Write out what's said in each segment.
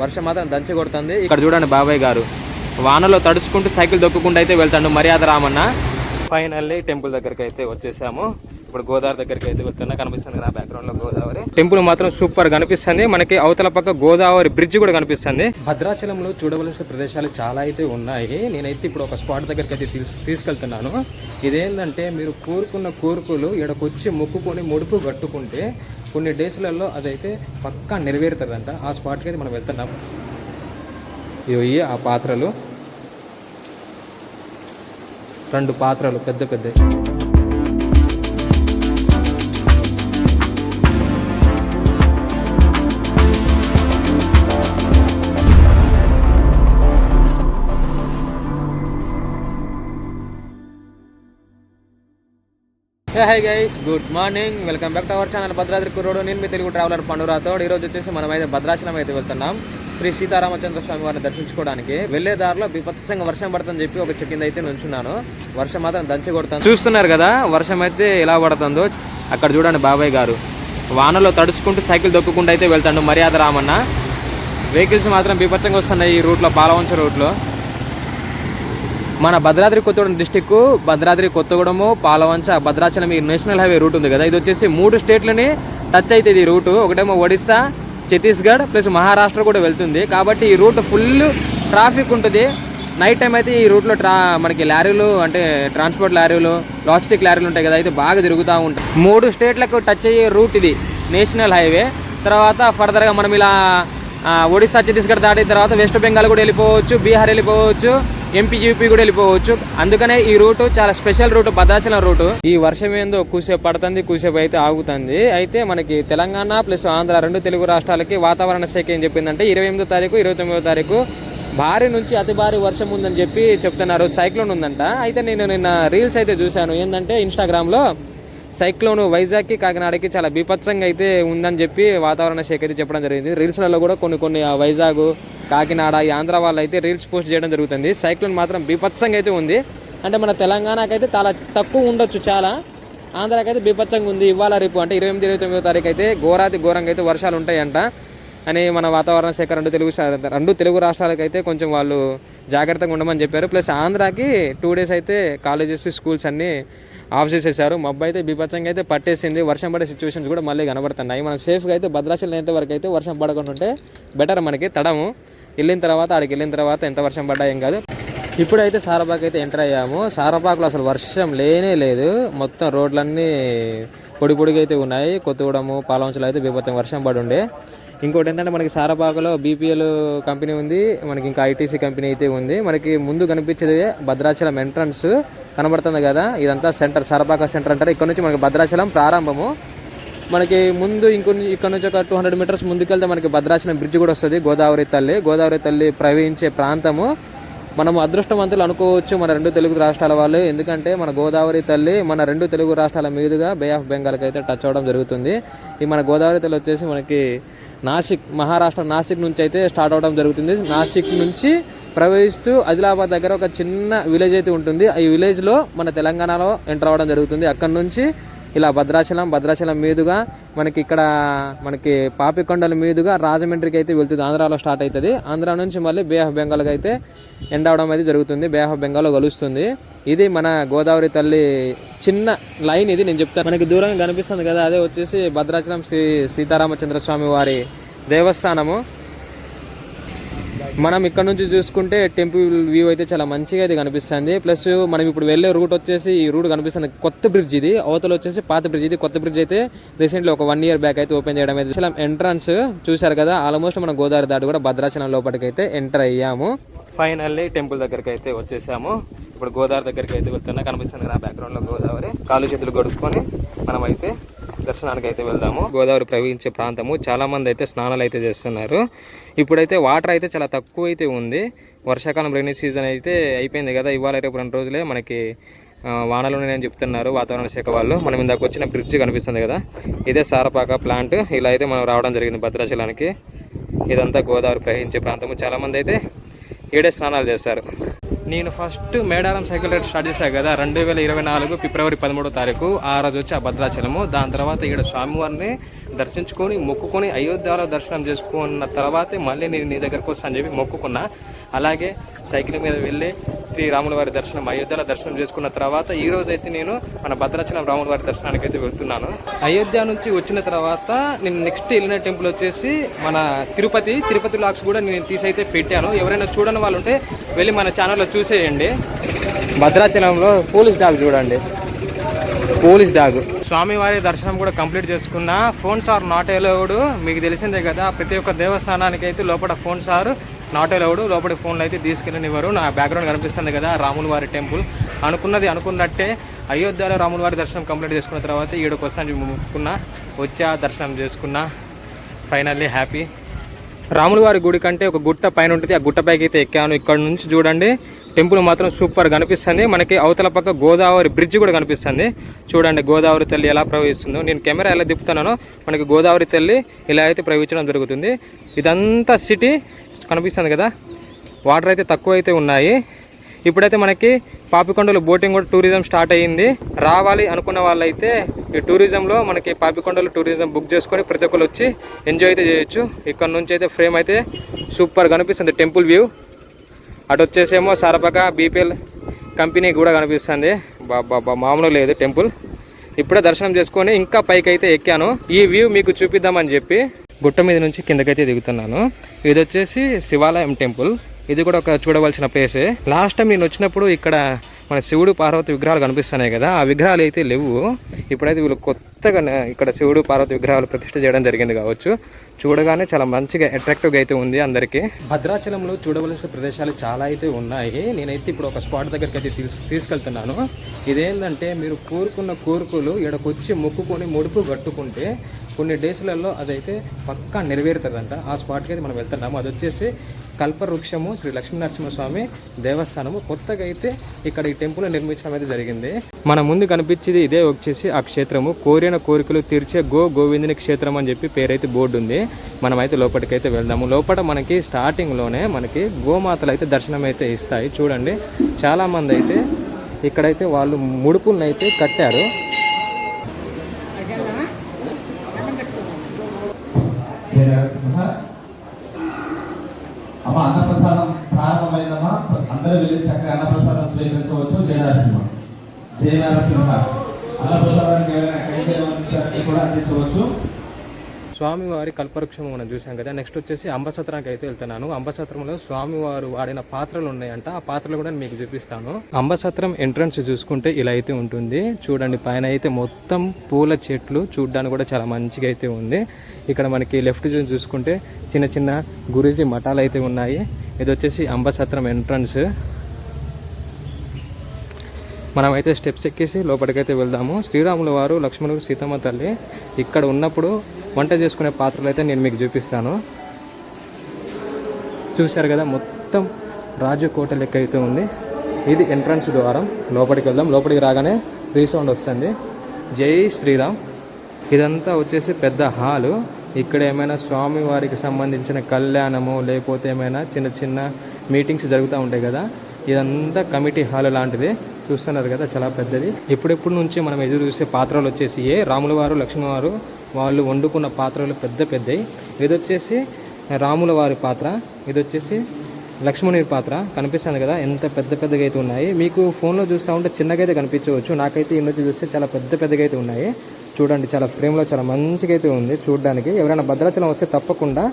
వర్షం మాత్రం దంచి కొడుతుంది. ఇక్కడ చూడండి బాబాయ్ గారు. వానలో తడుచుకుంటూ సైకిల్ దొక్కుకుంటూ అయితే వెళ్తాడు మర్యాద రామన్న. ఫైనల్లీ టెంపుల్ దగ్గరికి అయితే వచ్చేసాము. ఇప్పుడు గోదావరి దగ్గరికి అయితే వెళ్తున్నా. కనిపిస్తుంది నా బ్యాక్గ్రౌండ్లో గోదావరి. టెంపుల్ మాత్రం సూపర్ కనిపిస్తుంది మనకి అవతల పక్క గోదావరి బ్రిడ్జ్ కూడా కనిపిస్తుంది. భద్రాచలంలో చూడవలసిన ప్రదేశాలు చాలా అయితే ఉన్నాయి. నేనైతే ఇప్పుడు ఒక స్పాట్ దగ్గరికి అయితే తీసుకెళ్తున్నాను. ఇదేంటంటే మీరు కోరుకున్న కోరికలు ఇక్కడికొచ్చి మొక్కుకొని ముడుపు కట్టుకుంటే కొన్ని డేస్లలో అదైతే పక్కా నెరవేరుతుందంట. ఆ స్పాట్కి అయితే మనం వెళ్తున్నాం. ఇవి ఆ పాత్రలు. రెండు పాత్రలు పెద్ద పెద్ద. Hi guys good morning welcome back to our channel Bhadradri కుర్రోడు నేను మీ తెలుగు ట్రావెలర్ పండురాథోడ్ ఈ రోజు వచ్చేసి మనం అయితే భద్రాచలం అయితే వెళ్తున్నాం. శ్రీ సీతారామచంద్ర స్వామి వారిని దర్శించుకోవడానికి వెళ్ళే దారిలో విపత్సంగా వర్షం పడుతుందని చెప్పి ఒక చెక్కింద అయితే నుంచున్నాను వర్షం మాత్రం దంచి కొడుతాను చూస్తున్నారు కదా వర్షం అయితే ఎలా పడుతుందో అక్కడ చూడండి బాబాయ్ గారు. వానలో తడుచుకుంటూ సైకిల్ దొక్కుకుంటూ అయితే వెళ్తాడు మర్యాద రామన్న. వెహికల్స్ మాత్రం బీభత్సంగా వస్తున్నాయి ఈ రూట్లో పాలవంచ రూట్లో మన భద్రాద్రి కొత్తగూడెం డిస్టిక్ భద్రాద్రి కొత్తగూడెము పాలవంచ భద్రాచలం ఈ నేషనల్ హైవే రూట్ ఉంది కదా. ఇది వచ్చేసి మూడు స్టేట్లని టచ్ అవుతుంది ఈ రూటు. ఒకటేమో ఒడిస్సా ఛత్తీస్గఢ్ ప్లస్ మహారాష్ట్ర కూడా వెళ్తుంది. కాబట్టి ఈ రూట్ ఫుల్ ట్రాఫిక్ ఉంటుంది. నైట్ టైం అయితే ఈ రూట్లో ట్రా మనకి లారీలు అంటే ట్రాన్స్పోర్ట్ లారీలు లాజిస్టిక్ లారీలు ఉంటాయి కదా. అయితే బాగా తిరుగుతూ ఉంటాయి. మూడు స్టేట్లకు టచ్ అయ్యే రూట్ ఇది నేషనల్ హైవే. తర్వాత ఫర్దర్గా మనం ఇలా ఒడిస్సా ఛత్తీస్గఢ్ దాటిన తర్వాత వెస్ట్ బెంగాల్ కూడా వెళ్ళిపోవచ్చు బీహార్ వెళ్ళిపోవచ్చు. ఎంపీ యూపీ కూడా వెళ్ళిపోవచ్చు. అందుకనే ఈ రూట్ చాలా స్పెషల్ రూట్ భద్రాచలం రూట్. ఈ వర్షం ఏందో కూసేపు పడుతుంది కూసేపు అయితే ఆగుతుంది. అయితే మనకి తెలంగాణ ప్లస్ ఆంధ్ర రెండు తెలుగు రాష్ట్రాలకి వాతావరణ శాఖ ఏం చెప్పిందంటే ఇరవై ఎనిమిదో తారీఖు ఇరవై తొమ్మిదో తారీఖు భారీ నుంచి అతి భారీ వర్షం ఉందని చెప్పి చెప్తున్నారు. సైక్లోన్ ఉందంట. అయితే నేను నిన్న రీల్స్ అయితే చూశాను. ఏంటంటే ఇన్స్టాగ్రామ్లో సైక్లోన్ వైజాగ్కి కాకినాడకి చాలా బీభత్సంగా అయితే ఉందని చెప్పి వాతావరణ శాఖ అయితే చెప్పడం జరిగింది. రీల్స్లలో కూడా కొన్ని కొన్ని వైజాగ్ కాకినాడ ఈ ఆంధ్ర వాళ్ళు అయితే రీల్స్ పోస్ట్ చేయడం జరుగుతుంది. సైక్లోన్ మాత్రం బీభత్సంగా అయితే ఉంది. అంటే మన తెలంగాణకైతే చాలా తక్కువ ఉండొచ్చు చాలా. ఆంధ్రాకైతే బీభత్సంగా ఉంది. ఇవాళ రేపు అంటే ఇరవై ఎనిమిది ఇరవై తొమ్మిదో తారీఖు అయితే ఘోరాతి ఘోరంగా అయితే వర్షాలు ఉంటాయంట. అని మన వాతావరణ శాఖ రెండు తెలుగు రెండు తెలుగు రాష్ట్రాలకైతే కొంచెం వాళ్ళు జాగ్రత్తగా ఉండమని చెప్పారు. ప్లస్ ఆంధ్రాకి టూ డేస్ అయితే కాలేజెస్ స్కూల్స్ అన్నీ ఆఫ్ చేసేసారు. మబ్బు అయితే బీభత్సంగా అయితే పట్టేసింది. వర్షం పడే సిచ్యువేషన్స్ కూడా మళ్ళీ కనబడుతున్నాయి. మనం సేఫ్గా అయితే భద్రాచలం అయితే వరకు అయితే వర్షం పడకుండా ఉంటే బెటర్ మనకి తడము. వెళ్ళిన తర్వాత ఆడికి వెళ్ళిన తర్వాత ఎంత వర్షం పడ్డా ఏం కాదు. ఇప్పుడైతే సారపాక్ అయితే ఎంటర్ అయ్యాము. సారపాకులో అసలు వర్షం లేనే లేదు. మొత్తం రోడ్లన్నీ పొడి పొడిగా అయితే ఉన్నాయి. కొత్తగూడము పాలంచలు అయితే బీభత్సం వర్షం పడి ఉండే ఇంకోటి ఏంటంటే మనకి సారపాకులో బీపీఎల్ కంపెనీ ఉంది. మనకి ఇంకా ఐటీసీ కంపెనీ అయితే ఉంది. మనకి ముందు కనిపించేది భద్రాచలం ఎంట్రన్స్. కనబడుతుంది కదా? ఇదంతా సెంటర్ సారపాక సెంటర్ అంటారు. ఇక్కడ నుంచి మనకి భద్రాచలం ప్రారంభము. మనకి ముందు ఇంకొన్ని ఇక్కడ నుంచి ఒక టూ హండ్రెడ్ మీటర్స్ ముందుకెళ్తే మనకి భద్రాచలం బ్రిడ్జ్ కూడా వస్తుంది గోదావరి తల్లి. గోదావరి తల్లి ప్రవహించే ప్రాంతము. మనం అదృష్టవంతులు అనుకోవచ్చు మన రెండు తెలుగు రాష్ట్రాల వాళ్ళు. ఎందుకంటే మన గోదావరి తల్లి మన రెండు తెలుగు రాష్ట్రాల మీదుగా బే ఆఫ్ బెంగాల్కి అయితే టచ్ అవ్వడం జరుగుతుంది. ఈ మన గోదావరి తల్లి వచ్చేసి మనకి నాసిక్ మహారాష్ట్ర నాసిక్ నుంచి అయితే స్టార్ట్ అవడం జరుగుతుంది. నాసిక్ నుంచి ప్రవహిస్తూ ఆదిలాబాద్ దగ్గర ఒక చిన్న విలేజ్ అయితే ఉంటుంది. ఈ విలేజ్లో మన తెలంగాణలో ఎంటర్ అవ్వడం జరుగుతుంది. అక్కడి నుంచి ఇలా భద్రాచలం భద్రాచలం మీదుగా మనకి ఇక్కడ మనకి పాపికొండల మీదుగా రాజమండ్రికి అయితే వెళ్తుంది. ఆంధ్రాలో స్టార్ట్ అవుతుంది. ఆంధ్ర నుంచి మళ్ళీ బే ఆఫ్ బెంగాల్కి అయితే ఎండ్ అవడం అయితే జరుగుతుంది. బే ఆఫ్ బెంగాల్లో కలుస్తుంది ఇది మన గోదావరి తల్లి చిన్న లైన్ ఇది నేను చెప్తాను. మనకి దూరంగా కనిపిస్తుంది కదా అదే వచ్చేసి భద్రాచలం శ్రీ సీతారామచంద్ర స్వామి వారి దేవస్థానము. మనం ఇక్కడ నుంచి చూసుకుంటే టెంపుల్ వ్యూ అయితే చాలా మంచిగా అయితే కనిపిస్తుంది. ప్లస్ మనం ఇప్పుడు వెళ్ళే రూట్ వచ్చేసి ఈ రూట్ కనిపిస్తుంది కొత్త బ్రిడ్జ్ ఇది. అవతల వచ్చేసి పాత బ్రిడ్జ్ ఇది. కొత్త బ్రిడ్జ్ అయితే రీసెంట్లీ ఒక వన్ ఇయర్ బ్యాక్ అయితే ఓపెన్ చేయడం అయితే అసలు ఎంట్రన్స్ చూశారు కదా. ఆల్మోస్ట్ మన గోదావరి దాటి కూడా భద్రాచలం లోపలికి అయితే ఎంటర్ అయ్యాము. ఫైనల్లీ టెంపుల్ దగ్గరికి అయితే వచ్చేసాము. ఇప్పుడు గోదావరి దగ్గరికి అయితే వెళ్తున్నా కనిపిస్తుంది కదా బ్యాక్గ్రౌండ్లో గోదావరి. కాలు చేతులు గడుపుకొని మనమైతే దర్శనానికి అయితే వెళ్దాము. గోదావరి ప్రవహించే ప్రాంతము. చాలా మంది అయితే స్నానాలు అయితే చేస్తున్నారు. ఇప్పుడైతే వాటర్ అయితే చాలా తక్కువ అయితే ఉంది. వర్షాకాలం రైనీ సీజన్ అయితే అయిపోయింది కదా. ఇవాళ రేపు రెండు రోజులే మనకి వానలు ఉన్నాయని చెప్తున్నారు వాతావరణ శాఖ వాళ్ళు. మనం ఇందాక వచ్చిన బ్రిడ్జ్ కనిపిస్తుంది కదా. ఇదే సారపాక ప్లాంట్ ఇలా అయితే మనం రావడం జరిగింది భద్రాచలానికి. ఇదంతా గోదావరి ప్రవహించే ప్రాంతము. చాలామంది అయితే ఏడే స్నానాలు చేస్తారు. నేను first Medaram cycle ride start చేశాను కదా రెండు వేల ఇరవై నాలుగు ఫిబ్రవరి పదమూడో తారీఖు. ఆ రోజు వచ్చి ఆ భద్రాచలము. దాని తర్వాత ఇక్కడ స్వామివారిని దర్శించుకొని మొక్కుకొని అయోధ్యలో దర్శనం చేసుకున్న తర్వాతే మళ్ళీ నేను నీ దగ్గరకు వస్తాను అని చెప్పి మొక్కుకున్నా. అలాగే సైకిల్ మీద వెళ్ళి శ్రీరాముల వారి దర్శనం అయోధ్యలో దర్శనం చేసుకున్న తర్వాత ఈ రోజు అయితే నేను మన భద్రాచలం రాముల వారి దర్శనానికి అయితే వెళ్తున్నాను. అయోధ్య నుంచి వచ్చిన తర్వాత నేను నెక్స్ట్ వెళ్ళిన టెంపుల్ వచ్చేసి మన తిరుపతి తిరుపతి లాక్స్ కూడా నేను తీసి అయితే పెట్టాను. ఎవరైనా చూడని వాళ్ళు ఉంటే వెళ్ళి మన ఛానల్లో చూసేయండి. భద్రాచలంలో పోలీస్ డాగ్ చూడండి. Police dog. స్వామివారి దర్శనం కూడా కంప్లీట్ చేసుకున్న. ఫోన్స్ ఆర్ నాట్ ఎలౌడ్ మీకు తెలిసిందే కదా ప్రతి ఒక్క దేవస్థానానికి అయితే లోపల ఫోన్స్ ఆర్ నాట్ ఎలౌడ్ లోపల ఫోన్లు అయితే తీసుకెళ్ళనివ్వరు. నా బ్యాక్గ్రౌండ్ కనిపిస్తుంది కదా రాముల వారి టెంపుల్. అనుకున్నది అనుకున్నట్టే అయోధ్యలో రాముల వారి దర్శనం కంప్లీట్ చేసుకున్న తర్వాత ఈడకి వస్తాను ముక్కున్నా వచ్చా దర్శనం చేసుకున్నా. ఫైనల్లీ హ్యాపీ రాముల వారి గుడి కంటే ఒక గుట్ట పైన ఉంటుంది. ఆ గుట్ట పైకి అయితే ఎక్కాను. ఇక్కడ నుంచి చూడండి టెంపుల్ మాత్రం సూపర్ కనిపిస్తుంది. మనకి అవతల పక్క గోదావరి బ్రిడ్జ్ కూడా కనిపిస్తుంది. చూడండి గోదావరి తల్లి ఎలా ప్రవహిస్తుందో. నేను కెమెరా ఎలా తిప్పుతున్నానో మనకి గోదావరి తల్లి ఇలా అయితే ప్రవహించడం జరుగుతుంది. ఇదంతా సిటీ కనిపిస్తుంది కదా? వాటర్ అయితే తక్కువ అయితే ఉన్నాయి. ఇప్పుడైతే మనకి పాపికొండలు బోటింగ్ కూడా టూరిజం స్టార్ట్ అయ్యింది. రావాలి అనుకున్న వాళ్ళైతే ఈ టూరిజంలో మనకి పాపికొండలు టూరిజం బుక్ చేసుకొని ప్రతి ఒక్కరు వచ్చి ఎంజాయ్ అయితే చేయొచ్చు. ఇక్కడ నుంచి అయితే ఫ్రేమ్ అయితే సూపర్ కనిపిస్తుంది. టెంపుల్ వ్యూ అటు వచ్చేసేమో సరపక బీపీఎల్ కంపెనీ కూడా కనిపిస్తుంది. బాబా మామూలు లేదు టెంపుల్ ఇప్పుడే దర్శనం చేసుకొని ఇంకా పైకి అయితే ఎక్కాను. ఈ వ్యూ మీకు చూపిద్దామని చెప్పి గుట్ట మీద నుంచి కిందకైతే దిగుతున్నాను. ఇది వచ్చేసి శివాలయం టెంపుల్. ఇది కూడా ఒక చూడవలసిన ప్లేసే లాస్ట్ టైం నేను వచ్చినప్పుడు ఇక్కడ మన శివుడు పార్వతి విగ్రహాలు కనిపిస్తున్నాయి కదా ఆ విగ్రహాలు అయితే లేవు. ఇప్పుడైతే వీళ్ళు కొత్తగా ఇక్కడ శివుడు పార్వతి విగ్రహాలు ప్రతిష్ట చేయడం జరిగింది కావచ్చు. చూడగానే చాలా మంచిగా అట్రాక్టివ్గా అయితే ఉంది అందరికీ. భద్రాచలంలో చూడవలసిన ప్రదేశాలు చాలా అయితే ఉన్నాయి. నేనైతే ఇప్పుడు ఒక స్పాట్ దగ్గరికి అయితే తీసు తీసుకెళ్తున్నాను. ఇదేంటంటే మీరు కోరుకున్న కోరికలు ఇక్కడికొచ్చి మొక్కుకొని ముడుపు కట్టుకుంటే కొన్ని డేస్లలో అదైతే పక్కా నెరవేరుతుందంట. ఆ స్పాట్కి అయితే మనం వెళ్తున్నాము. అది వచ్చేసి కల్పవృక్షము శ్రీ లక్ష్మీనరసింహస్వామి దేవస్థానము. కొత్తగా అయితే ఇక్కడ ఈ టెంపుల్ నిర్మించడం అయితే జరిగింది. మన ముందు కనిపించేది ఇదే వచ్చేసి ఆ క్షేత్రము. కోరిన కోరికలు తీర్చే గో గోవిందుని క్షేత్రం అని చెప్పి పేరైతే బోర్డు ఉంది. మనమైతే లోపలికైతే వెళ్దాము. లోపల మనకి స్టార్టింగ్లోనే మనకి గోమాతలు అయితే దర్శనం అయితే ఇస్తాయి. చూడండి. చాలామంది అయితే ఇక్కడైతే వాళ్ళు ముడుపులను అయితే కట్టారు. జయ నరసింహ అమ్మ అన్నప్రసాదం ప్రారంభమైందమ్మా. అందరూ వెళ్ళి చక్కగా అన్నప్రసాదం స్వీకరించవచ్చు. జయనరసింహ. జయనరసింహ. అన్నప్రసాదానికి ఏమైనా కైంకర్యం కూడా అందించవచ్చు. స్వామివారి కల్పవృక్షం మనం చూసాం కదా. నెక్స్ట్ వచ్చేసి అంబసత్రానికి అయితే వెళ్తున్నాను. అంబసత్రంలో స్వామివారు వాడిన పాత్రలు ఉన్నాయంట. ఆ పాత్రలు కూడా నేను మీకు చూపిస్తాను. అంబసత్రం ఎంట్రన్స్ చూసుకుంటే ఇలా అయితే ఉంటుంది. చూడండి పైన అయితే మొత్తం పూల చెట్లు చూడడానికి కూడా చాలా మంచిగా అయితే ఉంది. ఇక్కడ మనకి లెఫ్ట్ చూసుకుంటే చిన్న చిన్న గురుజీ మఠాలు అయితే ఉన్నాయి. ఇది వచ్చేసి అంబసత్రం ఎంట్రన్స్ మనమైతే స్టెప్స్ ఎక్కేసి లోపలికైతే వెళ్దాము. శ్రీరాముల వారు లక్ష్మణుడు సీతమ్మ తల్లి ఇక్కడ ఉన్నప్పుడు వంట చేసుకునే పాత్రలు అయితే నేను మీకు చూపిస్తాను. చూశారు కదా మొత్తం రాజు కోట లెక్క అయితే ఉంది. ఇది ఎంట్రన్స్ ద్వారం. లోపలికి వెళ్దాం. లోపలికి రాగానే రీసౌండ్ వస్తుంది. జై శ్రీరామ్. ఇదంతా వచ్చేసి పెద్ద హాలు. ఇక్కడ ఏమైనా స్వామి వారికి సంబంధించిన కళ్యాణము లేకపోతే ఏమైనా చిన్న చిన్న మీటింగ్స్ జరుగుతూ ఉంటాయి కదా. ఇదంతా కమిటీ హాల్ లాంటిది. చూస్తున్నారు కదా చాలా పెద్దది. ఎప్పుడెప్పుడు నుంచి మనం ఎదురు చూసే పాత్రలు వచ్చేసి ఏ రాముల వారు లక్ష్మణ వారు వాళ్ళు వండుకున్న పాత్రలు పెద్ద పెద్దవి ఇది వచ్చేసి రాముల వారి పాత్ర ఇది వచ్చేసి లక్ష్మణుని పాత్ర. కనిపిస్తుంది కదా ఎంత పెద్ద పెద్దగా అయితే ఉన్నాయి. మీకు ఫోన్లో చూస్తూ ఉంటే చిన్నగా అయితే కనిపించవచ్చు. నాకైతే ఈ చూస్తే చాలా పెద్ద పెద్దగా అయితే ఉన్నాయి. చూడండి చాలా ఫ్రేమ్లో చాలా మంచిగా అయితే ఉంది చూడడానికి. ఎవరైనా భద్రాచలం వస్తే తప్పకుండా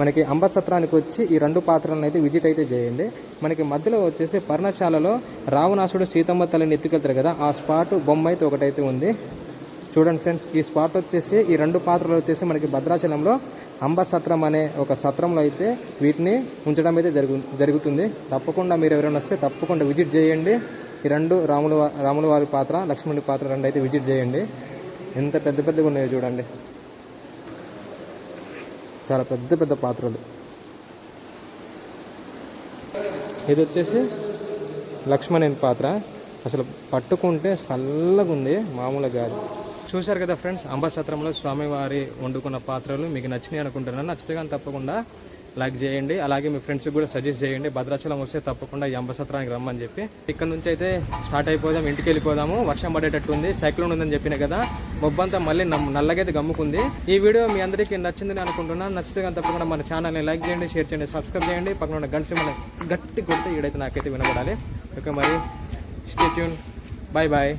మనకి అంబసత్రానికి వచ్చి ఈ రెండు పాత్రలను అయితే విజిట్ అయితే చేయండి. మనకి మధ్యలో వచ్చేసి పర్ణశాలలో రావణాసుడు సీతమ్మ తల్లిని ఎత్తుకెళ్తారు కదా ఆ స్పాట్ బొమ్మ అయితే ఒకటైతే ఉంది. చూడండి ఫ్రెండ్స్ ఈ స్పాట్ వచ్చేసి ఈ రెండు పాత్రలు వచ్చేసి మనకి భద్రాచలంలో అంబ సత్రం అనే ఒక సత్రంలో అయితే వీటిని ఉంచడం అయితే జరుగు జరుగుతుంది. తప్పకుండా మీరు ఎవరైనా వస్తే తప్పకుండా విజిట్ చేయండి. ఈ రెండు రాముల వా- రాముల వారి పాత్ర లక్ష్మణుడి పాత్ర రెండు అయితే విజిట్ చేయండి. ఎంత పెద్ద పెద్దగా ఉన్నాయో చూడండి. చాలా పెద్ద పెద్ద పాత్రలు. ఇది వచ్చేసి లక్ష్మణేని పాత్ర. అసలు పట్టుకుంటే చల్లగా ఉంది మామూలుగా కాదు. చూశారు కదా ఫ్రెండ్స్ అంబసత్రంలో స్వామివారి వండుకున్న పాత్రలు. మీకు నచ్చినాయి అనుకుంటున్నాను. నచ్చితే కానీ తప్పకుండా లైక్ చేయండి. అలాగే మీ ఫ్రెండ్స్కి కూడా సజెస్ట్ చేయండి. భద్రాచలం వస్తే తప్పకుండా ఈ అంబసత్రానికి రమ్మని చెప్పి. ఇక్కడ నుంచి అయితే స్టార్ట్ అయిపోదాం ఇంటికి వెళ్ళిపోదాము. వర్షం పడేటట్టు ఉంది సైక్లోన్ ఉందని చెప్పిన కదా. బొబ్బంతా మళ్ళీ నమ్- నల్లగైతే గమ్ముకుంది. ఈ వీడియో మీ అందరికీ నచ్చిందని అనుకుంటున్నాను నచ్చితే కానీ తప్పకుండా మన ఛానల్ని లైక్ చేయండి షేర్ చేయండి సబ్స్క్రైబ్ చేయండి. పక్కన ఉన్న గంట మన గట్టి కొడితే ఈడైతే నాకైతే వినబడాలి. ఓకే మరి స్టేట్యూన్ బాయ్ బాయ్